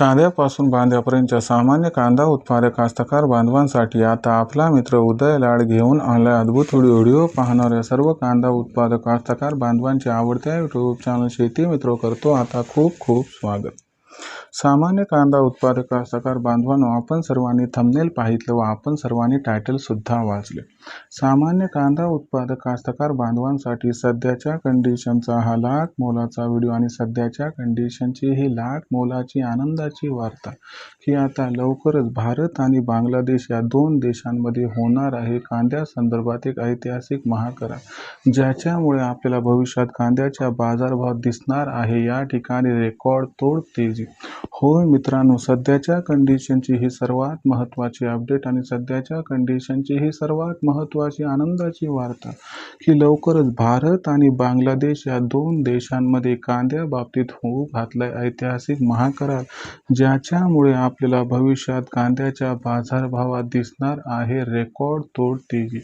चांद्यापासून बांध्यापर्यंत सामान्य कांदा उत्पादक कास्तकार बांधवांसाठी आता आपला मित्र उदय लाड घेऊन आला अद्भुत व्हिडिओ व्हिडिओ पाहणाऱ्या सर्व कांदा उत्पादक कास्तकार बांधवांचे आवडत्या यूट्यूब चॅनल शेती मित्र करतो. आता खूप खूप स्वागत. सामान्य कांदा उत्पादक कास्तकार बांधवांनो आपण सर्वांनी थंबनेल पाहितलं व आपण सर्वांनी टायटल सुद्धा वाचले. सामान्य कांदा उत्पादक कास्तकार बांधवांसाठी सध्याच्या कंडिशनचा हा लाख मोलाचा व्हिडिओ आणि सध्याच्या कंडिशनची ही लाख मोलाची आनंदाची वार्ता. ही आता लवकरच भारत आणि बांगलादेश या दोन देशांमध्ये होणार आहे. कांद्या संदर्भात एक ऐतिहासिक महाकरार ज्याच्यामुळे आपल्याला भविष्यात कांद्याच्या बाजारभाव दिसणार आहे. या ठिकाणी रेकॉर्ड तोड तेजी होय मित्रांनो सध्याच्या कंडिशनची ही सर्वात महत्त्वाची अपडेट आणि सध्याच्या कंडिशनची ही सर्वात महत्त्वाची आनंदाची वार्ता की लवकरच भारत आणि बांगलादेश या दोन देशांमध्ये कांद्या बाबतीत होऊ घातलाय ऐतिहासिक महाकरार ज्याच्यामुळे आपल्याला भविष्यात कांद्याच्या बाजारभावात दिसणार आहे रेकॉर्ड तोड तेजी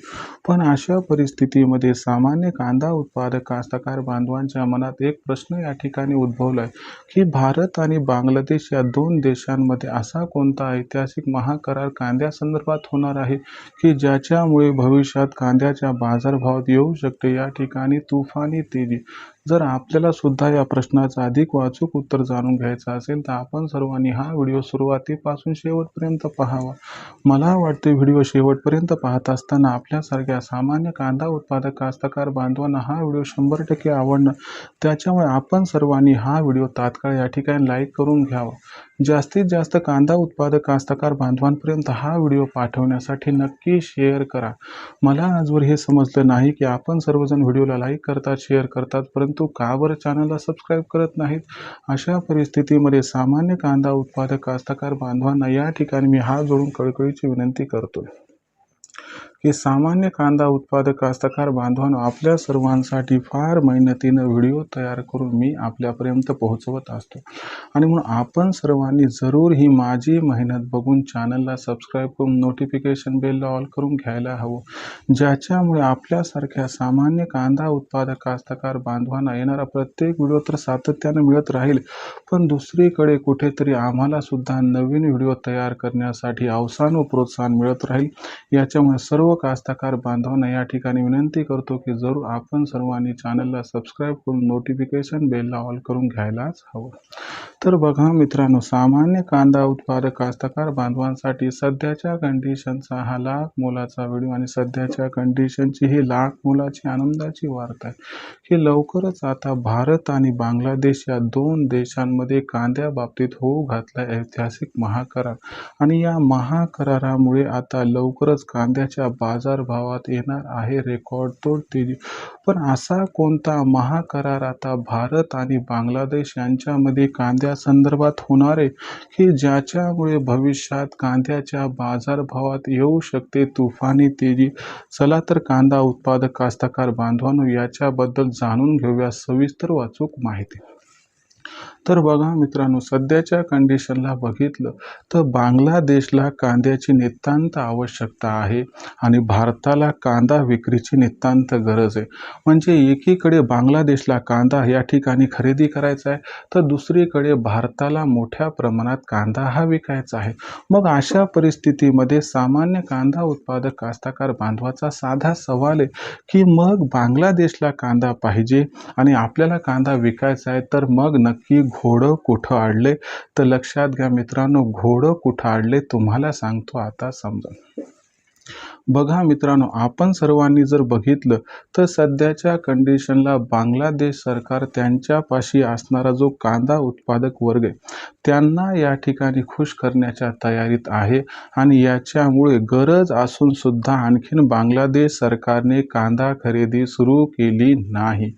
पण अशा परिस्थितीमध्ये सामान्य कांदा उत्पादक कास्तकार बांधवांच्या मनात एक प्रश्न या ठिकाणी उद्भवलाय की भारत आणि बांगलादेश या दोन देशांमध्ये असा कोणता ऐतिहासिक महाकरार कांद्यासंदर्भात होणार आहे की ज्याच्यामुळे भविष्यात कांद्याच्या बाजारभावात येऊ शकते? या ठिकाणी तुफानी तेजी जर आपल्याला सुद्धा या प्रश्नाचं अधिक वाचूक उत्तर जाणून घ्यायचं असेल तर आपण सर्वांनी हा व्हिडिओ सुरुवातीपासून शेवटपर्यंत पाहावा. मला वाटते व्हिडिओ शेवटपर्यंत पाहत असताना आपल्यासारख्या सामान्य कांदा उत्पादक कास्तकार बांधवांना हा व्हिडिओ शंभर टक्के आवडणं. त्याच्यामुळे आपण सर्वांनी हा व्हिडिओ तात्काळ या ठिकाणी लाईक करून घ्यावा. जास्तीत जास्त कांदा उत्पादक कास्तकार बांधवांपर्यंत हा व्हिडिओ पाठवण्यासाठी नक्की शेअर करा. मला आजवर हे समजलं नाही की आपण सर्वजण व्हिडिओला लाईक करतात शेअर करतात परंतु का बरं चॅनलला सबस्क्राईब करत नाहीत? अशा परिस्थितीमध्ये सामान्य कांदा उत्पादक कास्तकार बांधवांना या ठिकाणी मी हात जोडून कळकळीची विनंती करतो की सामान्य कांदा उत्पादक कास्तकार बांधवांनो आपल्या सर्वांसाठी फार मेहनतीनं व्हिडिओ तयार करून मी आपल्यापर्यंत पोहोचवत असतो. आणि म्हणून आपण सर्वांनी जरूर ही माझी मेहनत बघून चॅनलला सबस्क्राईब करून नोटिफिकेशन बेलला ऑल करून घ्यायला हवं. ज्याच्यामुळे आपल्यासारख्या सामान्य कांदा उत्पादक कास्तकार बांधवांना येणारा प्रत्येक व्हिडिओ तर सातत्यानं मिळत राहील पण दुसरीकडे कुठेतरी आम्हाला सुद्धा नवीन व्हिडिओ तयार करण्यासाठी अवसान व प्रोत्साहन मिळत राहील. याच्यामुळे सर्व कास्तकार बांधवांना या ठिकाणी विनंती करतो की जरूर आपण सर्वांनी चॅनलला सबस्क्राईब करून नोटिफिकेशन बेलला ऑल करून घ्यायलाच हवं. तर बघा मित्रांनो सामान्य कांदा उत्पादक कास्तकार बांधवांसाठी सध्याच्या कंडिशनचा हा लाख मोलाचा व्हिडिओ आणि सध्याच्या कंडिशनची ही लाख मोलाची आनंदाची वार्ता आहे की लवकरच आता भारत आणि बांगलादेश या दोन देशांमध्ये कांद्याबाबतीत होऊ घातला ऐतिहासिक महाकरार. आणि या महाकरारामुळे आता लवकरच कांद्याच्या बाजारभावात येणार आहे रेकॉर्ड तोड तेजी. पण असा कोणता महाकरार आता भारत आणि बांगलादेश यांच्यामध्ये कांद्या संदर्भात होणार आहे? की ज्याच्यामुळे भविष्यात कांद्याच्या बाजारभावात येऊ शकते तुफानी तेजी? चला तर कांदा उत्पादक कास्तकार बांधवांनो याच्याबद्दल जाणून घेऊया. सविस्तर वाचूक माहिती. तर बघा मित्रांनो सध्याच्या कंडिशनला बघितलं तर बांगलादेशला कांद्याची नितांत आवश्यकता आहे आणि भारताला कांदा विक्रीची नितांत गरज आहे. म्हणजे एकीकडे बांगलादेशला कांदा या ठिकाणी खरेदी करायचा आहे तर दुसरीकडे भारताला मोठ्या प्रमाणात कांदा हा विकायचा आहे. मग अशा परिस्थितीमध्ये सामान्य कांदा उत्पादक कास्तकार बांधवाचा साधा सवाल आहे की मग बांगलादेशला कांदा पाहिजे आणि आपल्याला कांदा विकायचा आहे तर मग नक्की घोडं कुठं अडले तर लक्षात घ्या मित्रांनो घोडं कुठं अडले तुम्हाला सांगतो आता समजा बघा मित्रांनो आपण सर्वांनी जर बघितलं तर सध्याच्या कंडिशनला बांगलादेश सरकार त्यांच्यापाशी असणारा जो कांदा उत्पादक वर्ग आहे त्यांना या ठिकाणी खुश करण्याच्या तयारीत आहे आणि याच्यामुळे गरज असून सुद्धा आणखीन बांगलादेश सरकारने कांदा खरेदी सुरू केली नाही.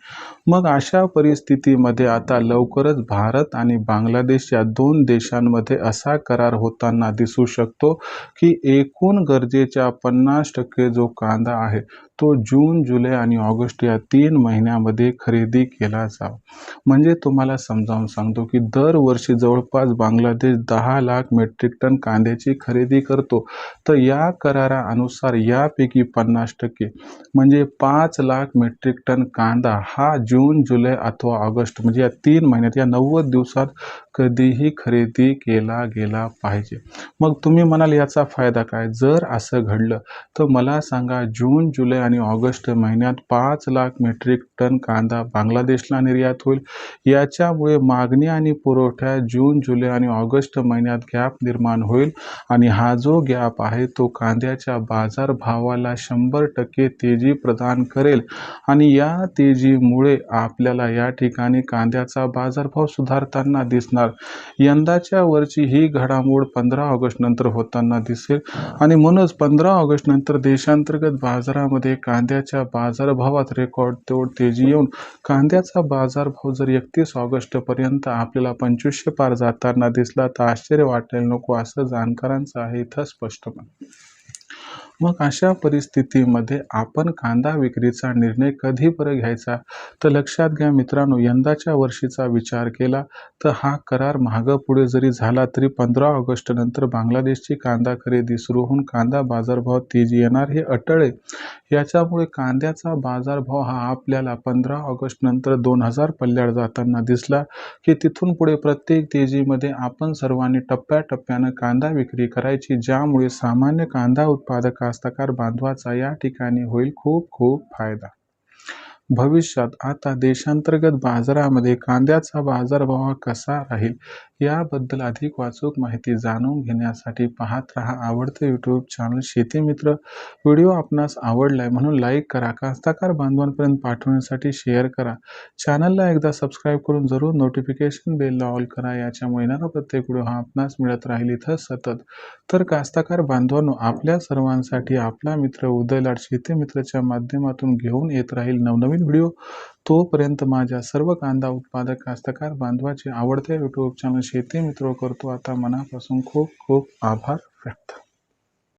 मग अशा परिस्थितीमध्ये आता लवकरच भारत आणि बांगलादेश या दोन देशांमध्ये असा करार होताना दिसू शकतो की एकूण गरजेच्या पन्नास पन्नास टक्के जो कांदा आहे तो जून जुलै आणि ऑगस्ट या तीन महिन्यामध्ये खरेदी केला जावा. म्हणजे तुम्हाला समजावून सांगतो की दरवर्षी जवळपास बांगलादेश दहा लाख मेट्रिक टन कांद्याची खरेदी करतो. तर या करारानुसार यापैकी पन्नास टक्के म्हणजे पाच लाख मेट्रिक टन कांदा हा जून जुलै अथवा ऑगस्ट म्हणजे या तीन महिन्यात या नव्वद दिवसात कधीही खरेदी केला गेला पाहिजे. मग तुम्ही म्हणाल याचा फायदा काय? जर असं घडलं तर मला सांगा जून जुलै आणि ऑगस्ट महिन्यात पाच लाख मेट्रिक टन कांदा बांगलादेशला निर्यात होईल. याच्यामुळे मागणी आणि पुरवठ्यात जून जुलै आणि ऑगस्ट महिन्यात गॅप निर्माण होईल आणि हा जो गॅप आहे तो कांद्याच्या बाजारभावाला शंभर टक्के तेजी प्रदान करेल आणि या तेजीमुळे आपल्याला या ठिकाणी कांद्याचा बाजारभाव सुधारताना दिसणार. यंदाच्या वरची ही घडामोड पंधरा ऑगस्ट नंतर होताना दिसेल आणि म्हणूनच पंधरा ऑगस्ट नंतर देशांतर्गत बाजारामध्ये कांद्याच्या बाजारभावात रेकॉर्ड तोड तेजी येऊन कांद्याचा बाजारभाव जर एकतीस ऑगस्टपर्यंत आपल्याला पंचवीसशे पार जाताना दिसला तर आश्चर्य वाटायला नको असं जाणकारांचं आहे इथं स्पष्टपणे मग अशा परिस्थितीमध्ये आपण कांदा विक्रीचा निर्णय कधी बरं घ्यायचा? तर लक्षात घ्या मित्रांनो यंदाच्या वर्षीचा विचार केला तर हा करार मागं पुढे जरी झाला तरी पंधरा ऑगस्ट नंतर बांगलादेशची कांदा खरेदी सुरू होऊन कांदा बाजारभाव तेजी येणार हे अटळ आहे. याच्यामुळे कांद्याचा बाजारभाव हा आपल्याला पंधरा ऑगस्ट नंतर दोन हजार पल्ल्याड जाताना दिसला की तिथून पुढे प्रत्येक तेजीमध्ये आपण सर्वांनी टप्प्याटप्प्यानं कांदा विक्री करायची ज्यामुळे सामान्य कांदा उत्पादक कास्तकार बांधवाचा या ठिकाणी होईल खूप खूप फायदा. भविष्यात आता देशांतर्गत बाजारामध्ये कांद्याचा बाजारभाव हा कसा राहील याबद्दल अधिक वाचूक माहिती जाणून घेण्यासाठी पाहत रहा आवडते यूट्यूब चॅनल शेतीमित्र व्हिडिओ आपणास आवडला आहे म्हणून लाईक करा कास्ताकार बांधवांपर्यंत पाठवण्यासाठी शेअर करा. चॅनलला एकदा सबस्क्राईब करून जरूर नोटिफिकेशन बेलला ऑल करा याच्यामुळे येणारा प्रत्येक व्हिडिओ हा आपणास मिळत राहील इथं सतत. तर कास्ताकार बांधवांनो आपल्या सर्वांसाठी आपला मित्र उदयलाड शेती मित्रच्या माध्यमातून घेऊन येत राहील नवनवीन व्हिडिओ. तोपर्यंत माझ्या सर्व कांदा उत्पादक कास्तकार बांधवाचे आवडते यूट्यूब चॅनल शेती मित्र करतो. आता मनापासून खूप खूप आभार व्यक्त.